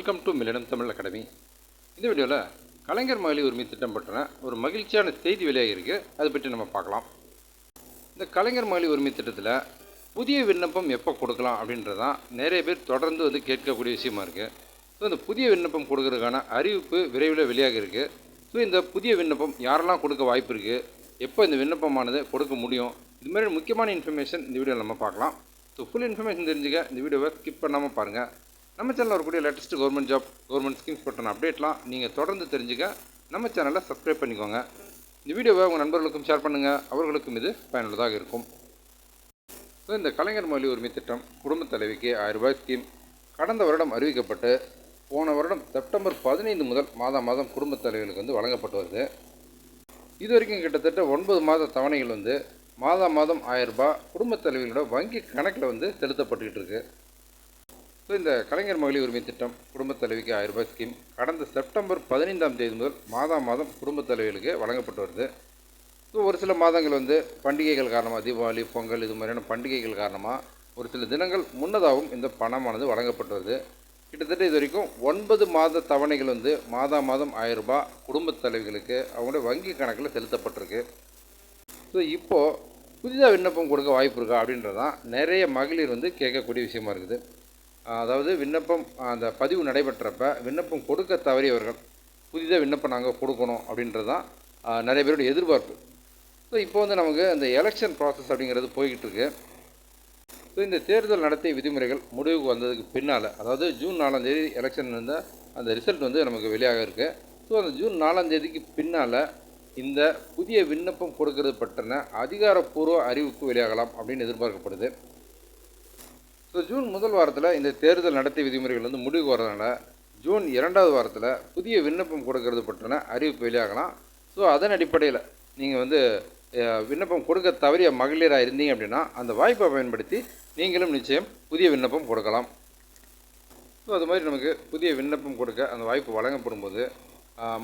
Welcome மில்லிடம் Tamil academy இந்த வீடியோவில் கலைஞர் மகளிர் உரிமை திட்டம் பற்றின ஒரு மகிழ்ச்சியான செய்தி வெளியாகி இருக்குது அதை பற்றி நம்ம பார்க்கலாம். இந்த கலைஞர் மகளிர் உரிமை திட்டத்தில் புதிய விண்ணப்பம் எப்போ கொடுக்கலாம் அப்படின்றதான் நிறைய பேர் தொடர்ந்து வந்து கேட்கக்கூடிய விஷயமா இருக்குது ஸோ இந்த புதிய விண்ணப்பம் கொடுக்கறதுக்கான அறிவிப்பு விரைவில் வெளியாக இருக்குது ஸோ இந்த புதிய விண்ணப்பம் யாரெல்லாம் கொடுக்க வாய்ப்பு இருக்குது எப்போ இந்த விண்ணப்பமானது கொடுக்க முடியும்? இது மாதிரி முக்கியமான இன்ஃபர்மேஷன் இந்த வீடியோவில் நம்ம பார்க்கலாம். ஸோ ஃபுல் இன்ஃபர்மேஷன் தெரிஞ்சுக்க இந்த வீடியோவை ஸ்கிப் பண்ணாமல் பாருங்கள் நம்ம சேனலில் வரக்கூடிய latest government job government schemes பற்றின அப்டேட்லாம் நீங்கள் தொடர்ந்து தெரிஞ்சுக்க நம்ம சேனலை சப்ஸ்கிரைப் பண்ணிக்கோங்க. இந்த வீடியோவை உங்கள் நண்பர்களுக்கும் ஷேர் பண்ணுங்கள் அவர்களுக்கும் இது பயனுள்ளதாக இருக்கும். ஸோ இந்த கலைஞர் மொழி உரிமை திட்டம் குடும்பத் தலைவிக்கு ஆயிரம் ரூபாய் ஸ்கீம் கடந்த வருடம் அறிவிக்கப்பட்டு போன வருடம் செப்டம்பர் பதினைந்து முதல் மாதம் மாதம் குடும்பத் தலைவர்களுக்கு வந்து வழங்கப்பட்டு வருது. இது வரைக்கும் கிட்டத்தட்ட ஒன்பது மாத தவணைகள் வந்து மாதம் மாதம் ஆயிரம் ரூபாய் குடும்பத் தலைவிகளோட வங்கி கணக்கில் வந்து செலுத்தப்பட்டுக்கிட்டு இருக்குது ஸோ இந்த கலைஞர் மகளிர் உரிமை திட்டம் குடும்பத் தலைவிக்கு ஆயிரம் ரூபாய் ஸ்கீம் கடந்த செப்டம்பர் பதினைந்தாம் தேதி முதல் மாதம் மாதம் குடும்பத் தலைவிகளுக்கு வழங்கப்பட்டு வருது. ஸோ ஒரு சில மாதங்கள் வந்து பண்டிகைகள் காரணமாக தீபாவளி பொங்கல் இது மாதிரியான பண்டிகைகள் காரணமாக ஒரு சில தினங்கள் முன்னதாகவும் இந்த பணமானது வழங்கப்பட்டு வருது. கிட்டத்தட்ட இது வரைக்கும் ஒன்பது மாத தவணைகள் வந்து மாதம் மாதம் ஆயிரம் ரூபாய் குடும்பத் தலைவிகளுக்கு அவங்களுடைய வங்கி கணக்கில் செலுத்தப்பட்டிருக்கு. ஸோ இப்போது புதிதாக விண்ணப்பம் கொடுக்க வாய்ப்பு இருக்கா அப்படின்றதான் நிறைய மகளிர் வந்து கேட்கக்கூடிய விஷயமா இருக்குது. அதாவது விண்ணப்பம் அந்த பதிவு நடைபெற்றப்ப விண்ணப்பம் கொடுக்க தவறியவர்கள் புதிதாக விண்ணப்பம் நாங்கள் கொடுக்கணும் அப்படின்றது தான் நிறைய பேருடைய எதிர்பார்ப்பு. ஸோ இப்போ வந்து நமக்கு அந்த எலெக்ஷன் ப்ராசஸ் அப்படிங்கிறது போய்கிட்டு இருக்கு. ஸோ இந்த தேர்தல் நடத்தை விதிமுறைகள் முடிவுக்கு வந்ததுக்கு பின்னால் அதாவது ஜூன் நாலாம் தேதி எலெக்ஷன் இருந்தால் அந்த ரிசல்ட் வந்து நமக்கு வெளியாக இருக்குது ஸோ அந்த ஜூன் நாலாம் தேதிக்கு பின்னால் இந்த புதிய விண்ணப்பம் கொடுக்கறது பற்றின அதிகாரப்பூர்வ அறிவிப்பு வெளியாகலாம் அப்படின்னு எதிர்பார்க்கப்படுது. ஸோ ஜூன் முதல் வாரத்தில் இந்த தேர்தல் நடத்தை விதிமுறைகள் வந்து முடிவுக்கு வரதுனால ஜூன் இரண்டாவது வாரத்தில் புதிய விண்ணப்பம் கொடுக்கறது பற்றின அறிவிப்பு வெளியாகலாம். ஸோ அதன் அடிப்படையில் நீங்கள் வந்து விண்ணப்பம் கொடுக்க தவறிய மகளிராக இருந்தீங்க அப்படின்னா அந்த வாய்ப்பை பயன்படுத்தி நீங்களும் நிச்சயம் புதிய விண்ணப்பம் கொடுக்கலாம். ஸோ அது மாதிரி நமக்கு புதிய விண்ணப்பம் கொடுக்க அந்த வாய்ப்பு வழங்கப்படும் போது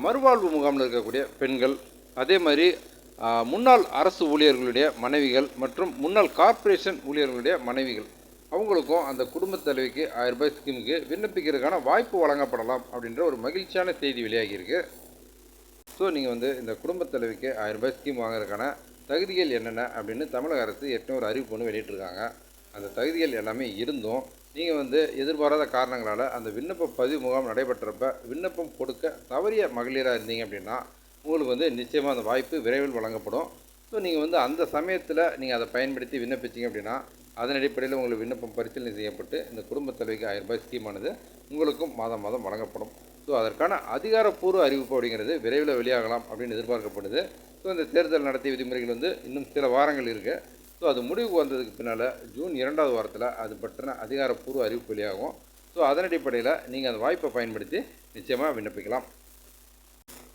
மறுவாழ்வு முகாமில் இருக்கக்கூடிய பெண்கள் அதே மாதிரி முன்னாள் அரசு ஊழியர்களுடைய மனைவிகள் மற்றும் முன்னாள் கார்ப்பரேஷன் ஊழியர்களுடைய மனைவிகள் அவங்களுக்கும் அந்த குடும்பத் தலைவிக்கு ஆயிரம் ரூபாய் ஸ்கீமுக்கு விண்ணப்பிக்கிறதுக்கான வாய்ப்பு வழங்கப்படலாம் அப்படின்ற ஒரு மகிழ்ச்சியான செய்தி வெளியாகியிருக்கு ஸோ நீங்கள் வந்து இந்த குடும்பத் தலைவிக்கு ஆயிரம் ரூபாய் ஸ்கீம் வாங்குறதுக்கான தகுதிகள் என்னென்ன அப்படின்னு தமிழக அரசு ஏற்கனவே ஒரு அறிவிப்பு ஒன்று வெளியிட்டிருக்காங்க. அந்த தகுதிகள் எல்லாமே இருந்தும் நீங்கள் வந்து எதிர்பாராத காரணங்களால் அந்த விண்ணப்ப பதிவு முகாம் நடைபெற்றப்ப விண்ணப்பம் கொடுக்க தவறிய மகளிராக இருந்தீங்க அப்படின்னா உங்களுக்கு வந்து நிச்சயமாக அந்த வாய்ப்பு விரைவில் வழங்கப்படும். ஸோ நீங்கள் வந்து அந்த சமயத்தில் நீங்கள் அதை பயன்படுத்தி விண்ணப்பிச்சீங்க அப்படின்னா அதன் அடிப்படையில் உங்களுக்கு விண்ணப்பம் பரிசீலனை செய்யப்பட்டு இந்த குடும்பத் தலைவிக்கு ஆயிரம் ரூபாய் ஸ்கீமானது உங்களுக்கும் மாதம் மாதம் வழங்கப்படும். ஸோ அதற்கான அதிகாரப்பூர்வ அறிவிப்பு அப்படிங்கிறது விரைவில் வெளியாகலாம் அப்படின்னு எதிர்பார்க்கப்படுது. ஸோ இந்த தேர்தல் நடத்திய விதிமுறைகள் வந்து இன்னும் சில வாரங்கள் இருக்குது ஸோ அது முடிவுக்கு வந்ததுக்கு பின்னால் ஜூன் இரண்டாவது வாரத்தில் அது பற்றின அதிகாரப்பூர்வ அறிவிப்பு வெளியாகும். ஸோ அதன் அடிப்படையில் நீங்கள் அந்த வாய்ப்பை பயன்படுத்தி நிச்சயமாக விண்ணப்பிக்கலாம்.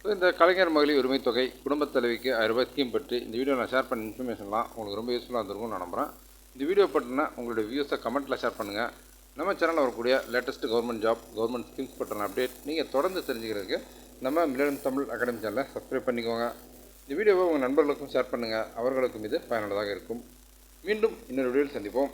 ஸோ இந்த கலைஞர் மகளிர் உரிமை தொகை குடும்பத் தலைவிக்கு ஆயிரம் ரூபாய் ஸ்கீம் பற்றி இந்த வீடியோ நான் ஷேர் பண்ண இன்ஃபர்மேஷன்லாம் உங்களுக்கு ரொம்ப யூஸ்ஃபுல்லாக இருந்திருக்கும்னு நான் நம்புகிறேன் இந்த வீடியோ பற்றின உங்களுடைய வியூஸை கமெண்ட்டில் ஷேர் பண்ணுங்கள் நம்ம சேனலில் வரக்கூடிய latest government job government schemes பற்றின அப்டேட் நீங்கள் தொடர்ந்து தெரிஞ்சுக்கிறதுக்கு நம்ம மில்லியம் தமிழ் அகாடமி சேனலை சப்ஸ்கிரைப் பண்ணிக்கோங்க. இந்த வீடியோவை உங்கள் நண்பர்களுக்கும் ஷேர் பண்ணுங்கள் அவர்களுக்கும் இது பயனுள்ளதாக இருக்கும். மீண்டும் இன்னொரு வீடியோவில் சந்திப்போம்.